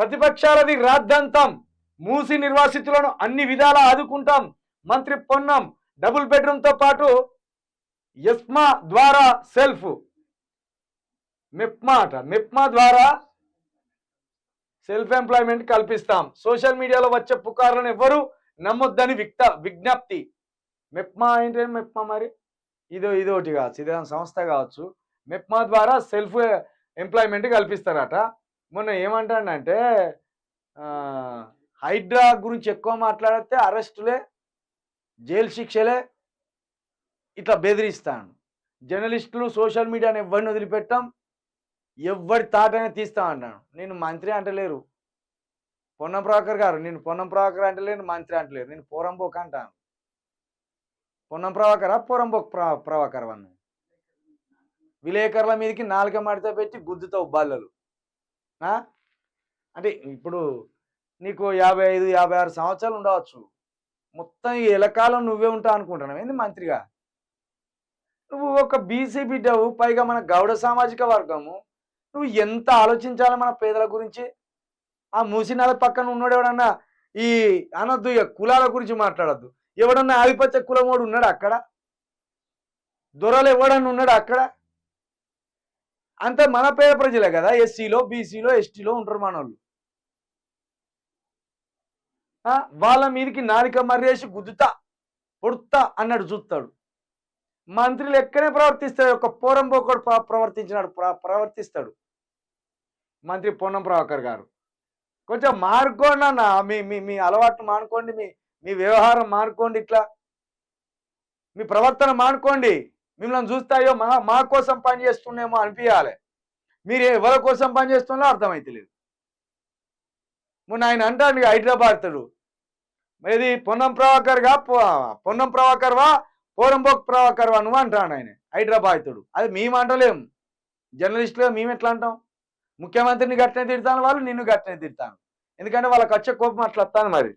ప్రతిపక్షాలది రాద్దంతం. మూసి నిర్వాసితులను అన్ని విధాలా ఆదుకుంటాం. మంత్రి పొన్నం డబుల్ బెడ్రూమ్తో పాటు ఎస్మా ద్వారా సెల్ఫ్. మెప్మా అట. మెప్మా ద్వారా సెల్ఫ్ ఎంప్లాయ్మెంట్ కల్పిస్తాం. సోషల్ మీడియాలో వచ్చే పుకార్లను ఎవ్వరూ నమ్మొద్దని విక్త విజ్ఞప్తి. మెప్మా ఏంటి మెప్మా మరి? ఇదో ఇదోటి కావచ్చు. ఇదే సంస్థ కావచ్చు. మెప్మా ద్వారా సెల్ఫ్ ఎంప్లాయ్మెంట్ కల్పిస్తారట. మొన్న ఏమంటాడంటే హైడ్రా గురించి ఎక్కువ మాట్లాడితే అరెస్టులే జైలు శిక్షలే ఇట్లా బెదిరిస్తాను జర్నలిస్టులు సోషల్ మీడియాని ఎవరిని వదిలిపెట్టాం ఎవరి తాటనే తీస్తాం అన్నాను నేను మంత్రి అంటలేరు. పొన్నం ప్రభాకర్ గారు నేను పొన్నం ప్రభాకర్ అంటలేను మంత్రి అంటలేరు. నేను పోరంబోక్ అంటాను. పొన్నం ప్రభాకరా పోరంబోక్ ప్ర ప్రభాకర్ అన్న. విలేకరుల మీదకి నాలుక మడత పెట్టి గుద్దుతావు బల్లలు అంటే ఇప్పుడు నీకు యాభై ఐదు యాభై ఆరు సంవత్సరాలు ఉండవచ్చు. మొత్తం ఈ ఎలకాలం నువ్వే ఉంటావు అనుకుంటున్నావు. ఏంది మంత్రిగా? నువ్వు ఒక బీసీ బిడ్డవు పైగా మన గౌడ సామాజిక వర్గము. నువ్వు ఎంత ఆలోచించాలి మన పేదల గురించి? ఆ మూసినాల పక్కన ఉన్నాడు ఎవడన్నా ఈ అనొద్దు ఇక కులాల గురించి మాట్లాడద్దు. ఎవడన్నా ఆధిపత్య కులమోడు ఉన్నాడు అక్కడ? దొరలు ఎవడన్నా ఉన్నాడు అక్కడ? అంతే మన పేద ప్రజలే కదా ఎస్సీలో బీసీలో ఎస్టీలో ఉంటారు మనోళ్ళు. వాళ్ళ మీదకి నాలిక మర్రేసి గుద్దుతా పొడుతా అన్నాడు చూస్తాడు మంత్రులు లెక్కనే ప్రవర్తిస్తాడు ఒక పోరంబోకుడు పోకడు ప్రవర్తించినాడు ప్రవర్తిస్తాడు. మంత్రి పొన్నం ప్రభాకర్ గారు. కొంచెం మానుకోండి అన్న మీ మీ మీ అలవాటు మానుకోండి మీ మీ వ్యవహారం మానుకోండి ఇట్లా. మీ ప్రవర్తన మానుకోండి. మిమ్మల్ని చూస్తాయో మా మా కోసం పని చేస్తున్నామో అనిపించాలి మీరు ఎవరి కోసం పని చేస్తున్నారో అర్థమైతలేదు. మొన్న ఆయన అంటాడు హైదరాబాద్తుడు. ఇది పొన్నం ప్రభాకర్గా పొ- పొన్నం ప్రభాకర్వా పోరంబోక్ ప్రభాకర్వా నువ్వు అంటాడు ఆయన హైదరాబాద్తుడు. అది మేము అంటలేము జర్నలిస్టులుగా మేము ఎట్లా అంటాం? ముఖ్యమంత్రిని గట్టనే తిడతాను వాళ్ళు నిన్ను గట్టనే తిడతాను. ఎందుకంటే వాళ్ళకి వచ్చే కోపం అట్లా వస్తాను మరి.